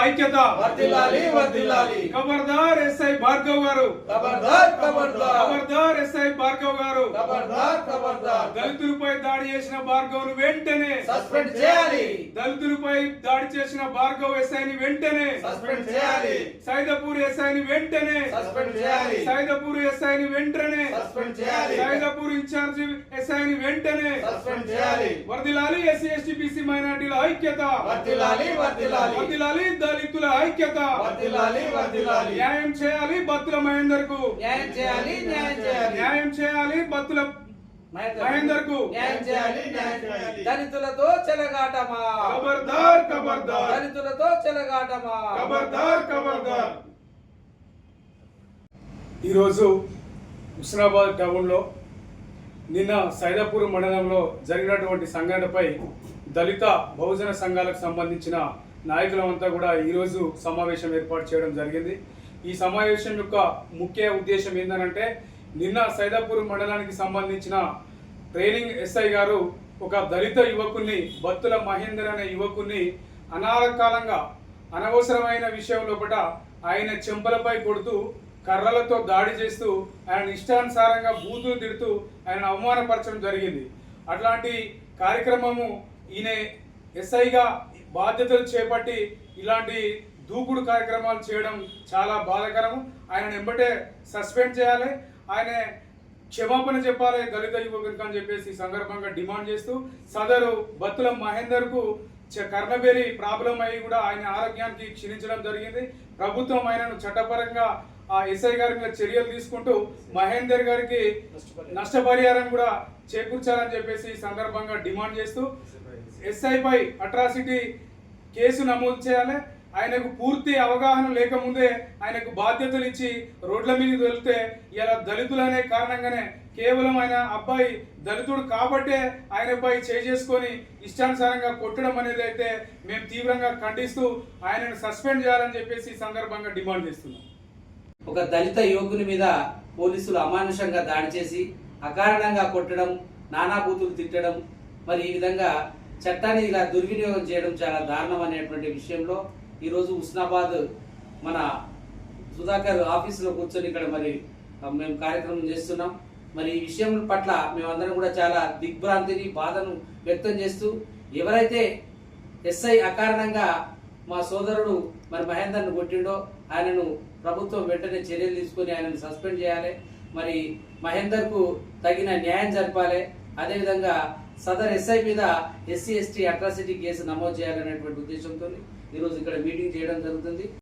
ఐక్యత. ఖబర్దార్ ఎస్ఐ భార్గవ్ గారు. ఖబర్దార్ ఎస్ఐ భార్గవ్ గారు. దళితులపై దాడి చేసిన భార్గవ్ను వెంటనే సస్పెండ్ చేయాలి. దళితులపై దాడి చేసిన భార్గవ్ ఎస్ఐని వెంటనే సస్పెండ్ చేయాలి. సైదపూర్ ఎస్ఐని వెంటనే సస్పెండ్ చేయాలి. సైదపూర్ ఎస్ఐని వెంటనే సస్పెండ్ చేయాలి. సైదపూర్ ఇన్ఛార్జ్ ఎస్ఐని వెంటనే సస్పెండ్ చేయాలి. వర్దిలాలి ఎస్సీ ఎస్టీ బీసీ మైనార్టీల ఐక్యత. వర్ధిల్లాలి వర్ధిల్లాలి వర్దిలాలి దళితుల ఐక్యత. వర్ధిల్లాలి వర్ధిల్లాలి న్యాయం చేయాలి బత్తుల మహేందర్కు న్యాయం చేయాలి న్యాయం చేయాలి. న్యాయం చేయాలి బత్తుల మహేందర్కు దళితులతో చెలగాటమా? ఖబర్దార్ ఖబర్దార్ దళితులతో చెలగాటమా? ఖబర్దార్ ఖబర్దార్ ఈరోజు హుస్నాబాద్ టౌన్లో నిన్న సైదాపూర్ మండలంలో జరిగినటువంటి సంఘటనపై దళిత బహుజన సంఘాలకు సంబంధించిన నాయకులమంతా కూడా ఈరోజు సమావేశం ఏర్పాటు చేయడం జరిగింది. ఈ సమావేశం యొక్క ముఖ్య ఉద్దేశం ఏంటంటే నిన్న సైదాపూర్ మండలానికి సంబంధించిన ట్రైనింగ్ ఎస్ఐ గారు ఒక దళిత యువకుని బత్తుల మహేందర్ అనే యువకుని అనారకాలంగా అనవసరమైన విషయం లోపల ఆయన చెంపలపై కొడుతూ కర్రలతో దాడి చేస్తూ ఆయన ఇష్టానుసారంగా బూతులు తిడుతూ ఆయన అవమానపరచడం జరిగింది. అట్లాంటి కార్యక్రమము ఈయన ఎస్ఐగా బాధ్యతలు చేపట్టి ఇలాంటి దూకుడు కార్యక్రమాలు చేయడం చాలా బాధాకరము. ఆయన వెంబటే సస్పెండ్ చేయాలి. ఆయన క్షమాపణ చెప్పాలి దళిత యువకునికి అని చెప్పేసి సందర్భంగా డిమాండ్ చేస్తూ సదరు బత్తుల మహేందర్కు కర్ణబేరి ప్రాబ్లం అయ్యి కూడా ఆయన ఆరోగ్యానికి క్షీణించడం జరిగింది. ప్రభుత్వం ఆయనను చట్టపరంగా ఆ ఎస్ఐ గారి మీద చర్యలు తీసుకుంటూ మహేందర్ గారికి నష్టపరిహారం కూడా చేకూర్చాలని చెప్పేసి సందర్భంగా డిమాండ్ చేస్తూ ఎస్ఐపై అట్రాసిటీ కేసు నమోదు చేయాలి. ఆయనకు పూర్తి అవగాహన లేకముందే ఆయనకు బాధ్యతలు ఇచ్చి రోడ్ల మీద వెళ్తే ఇలా దళితులనే కారణంగానే కేవలం ఆయన అబ్బాయి దళితుడు కాబట్టే ఆయనపై చేసుకొని ఇష్టానుసారంగా కొట్టడం అనేది అయితే మేము తీవ్రంగా ఖండిస్తూ ఆయనను సస్పెండ్ చేయాలని చెప్పేసి సందర్భంగా డిమాండ్ చేస్తున్నాం. ఒక దళిత యువకుని మీద పోలీసులు అమానుషంగా దాడి చేసి అకారణంగా కొట్టడం నానాభూతులు తిట్టడం మరి ఈ విధంగా చట్టాన్ని ఇలా దుర్వినియోగం చేయడం చాలా దారుణం అనేటువంటి విషయంలో ఈరోజు ఉస్నాబాద్ మన సుధాకర్ ఆఫీసులో కూర్చొని ఇక్కడ మరి మేము కార్యక్రమం చేస్తున్నాం. మరి ఈ విషయం పట్ల మేమందరం కూడా చాలా దిగ్భ్రాంతిని బాధను వ్యక్తం చేస్తూ ఎవరైతే ఎస్ఐ అకారణంగా మా సోదరుడు మరి మహేందర్ను కొట్టిండో ఆయనను ప్రభుత్వం వెంటనే చర్యలు తీసుకొని ఆయనను సస్పెండ్ చేయాలి. మరి మహేందర్కు తగిన న్యాయం జరపాలి. అదేవిధంగా సదర్ ఎస్ఐ మీద ఎస్సీ ఎస్టీ అట్రాసిటీ కేసు నమోదు చేయాలనేటువంటి ఉద్దేశంతో ఈరోజు ఇక్కడ మీటింగ్ చేయడం జరుగుతుంది.